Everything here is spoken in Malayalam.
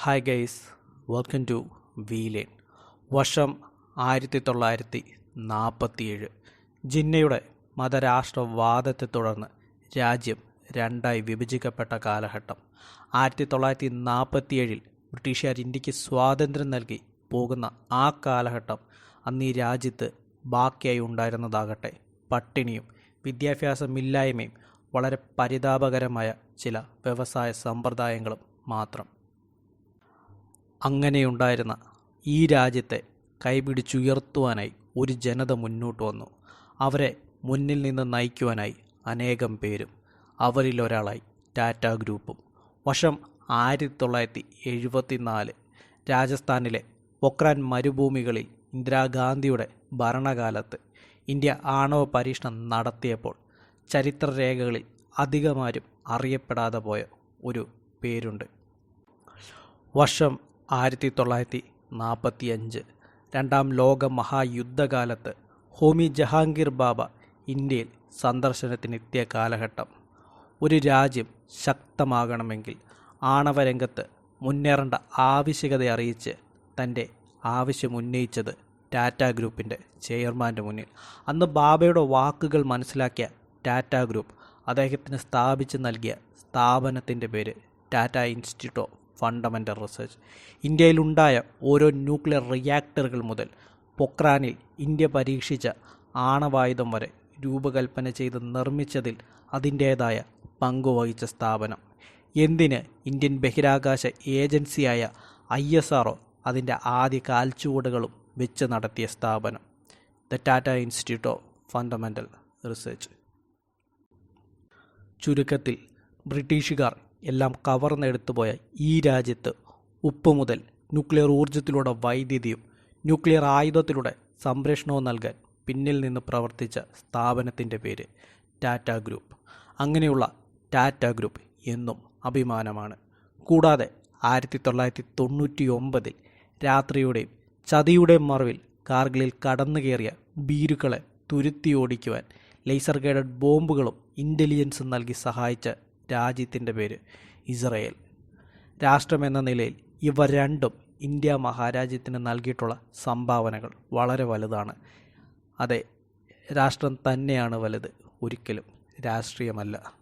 ഹായ് ഗൈസ് വെൽക്കം ടു വീലേൻ വർഷം ആയിരത്തി തൊള്ളായിരത്തി നാൽപ്പത്തിയേഴ് ജിന്നയുടെ മതരാഷ്ട്രവാദത്തെ തുടർന്ന് രാജ്യം രണ്ടായി വിഭജിക്കപ്പെട്ട കാലഘട്ടം. ആയിരത്തി തൊള്ളായിരത്തി നാൽപ്പത്തിയേഴിൽ ബ്രിട്ടീഷുകാർ ഇന്ത്യയ്ക്ക് സ്വാതന്ത്ര്യം നൽകി പോകുന്ന ആ കാലഘട്ടം അന്ന് ഈ രാജ്യത്ത് ബാക്കിയായി ഉണ്ടായിരുന്നതാകട്ടെ. പട്ടിണിയും വിദ്യാഭ്യാസമില്ലായ്മയും വളരെ പരിതാപകരമായ ചില വ്യവസായ സമ്പ്രദായങ്ങളും മാത്രം. അങ്ങനെയുണ്ടായിരുന്ന ഈ രാജ്യത്തെ കൈപിടിച്ചുയർത്തുവാനായി ഒരു ജനത മുന്നോട്ട് വന്നു. അവരെ മുന്നിൽ നിന്ന് നയിക്കുവാനായി അനേകം പേരും അവരിൽ ഒരാളായി ടാറ്റ ഗ്രൂപ്പും. വർഷം ആയിരത്തി തൊള്ളായിരത്തി എഴുപത്തി നാല് രാജസ്ഥാനിലെ പൊക്രാൻ മരുഭൂമികളിൽ ഇന്ദിരാഗാന്ധിയുടെ ഭരണകാലത്ത് ഇന്ത്യ ആണവ പരീക്ഷണം നടത്തിയപ്പോൾ ചരിത്രരേഖകളിൽ അധികമാരും അറിയപ്പെടാതെ പോയ ഒരു പേരുണ്ട്. വർഷം ആയിരത്തി തൊള്ളായിരത്തി നാൽപ്പത്തി അഞ്ച് രണ്ടാം ലോക മഹായുദ്ധകാലത്ത് ഹോമി ജഹാംഗീർ ബാബ ഇന്ത്യയിൽ സന്ദർശനത്തിനെത്തിയ കാലഘട്ടം. ഒരു രാജ്യം ശക്തമാകണമെങ്കിൽ ആണവരംഗത്ത് മുന്നേറേണ്ട ആവശ്യകത അറിയിച്ച് തന്റെ ആവശ്യം ഉന്നയിച്ചത് ടാറ്റ ഗ്രൂപ്പിന്റെ ചെയർമാന്റെ മുന്നിൽ. അന്ന് ബാബയുടെ വാക്കുകൾ മനസ്സിലാക്കിയ ടാറ്റ ഗ്രൂപ്പ് അദ്ദേഹത്തിന് സ്ഥാപിച്ച് നൽകിയ സ്ഥാപനത്തിന്റെ പേര് Tata institute of fundamental research ഇന്ത്യയിലുണ്ടായ ഓരോ ന്യൂക്ലിയർ റിയാക്ടറുകൾ മുതൽ പൊക്രാനിൽ ഇന്ത്യ പരീക്ഷിച്ച ആണവായുധം വരെ രൂപകൽപ്പന ചെയ്ത് നിർമ്മിച്ചതിൽ അതിന്റേതായ പങ്കുവഹിച്ച സ്ഥാപനം. എന്തിന് ഇന്ത്യൻ ബഹിരാകാശ ഏജൻസിയായ ഐ എസ് ആർഒ അതിന്റെ ആദ്യ കാൽച്ചുവടുകളും വെച്ച് നടത്തിയ സ്ഥാപനം. The Tata institute of fundamental research. ചുരുക്കത്തിൽ ബ്രിട്ടീഷുകാർ എല്ലാം കവർന്നെടുത്തുപോയ ഈ രാജ്യത്ത് ഉപ്പ് മുതൽ ന്യൂക്ലിയർ ഊർജത്തിലൂടെ വൈദ്യുതിയും ന്യൂക്ലിയർ ആയുധത്തിലൂടെ സംരക്ഷണവും നൽകാൻ പിന്നിൽ നിന്ന് പ്രവർത്തിച്ച സ്ഥാപനത്തിന്റെ പേര് ടാറ്റ ഗ്രൂപ്പ്. അങ്ങനെയുള്ള ടാറ്റ ഗ്രൂപ്പ് എന്നും അഭിമാനമാണ്. കൂടാതെ ആയിരത്തി തൊള്ളായിരത്തി തൊണ്ണൂറ്റി ഒമ്പതിൽ രാത്രിയുടെയും ചതിയുടെയും മറവിൽ കാർഗിലിൽ കടന്നു കയറിയ ഭീരുക്കളെ തുരുത്തി ഓടിക്കുവാൻ ലേസർ ഗൈഡഡ് ബോംബുകളും ഇന്റലിജൻസും നൽകി സഹായിച്ച രാജ്യത്തിന്റെ പേര് ഇസ്രയേൽ. രാഷ്ട്രമെന്ന നിലയിൽ ഇവ രണ്ടും ഇന്ത്യ മഹാരാജ്യത്തിന് നൽകിയിട്ടുള്ള സംഭാവനകൾ വളരെ വലുതാണ്. അതെ രാഷ്ട്രം തന്നെയാണ് വലുത് ഒരിക്കലും രാഷ്ട്രീയമല്ല.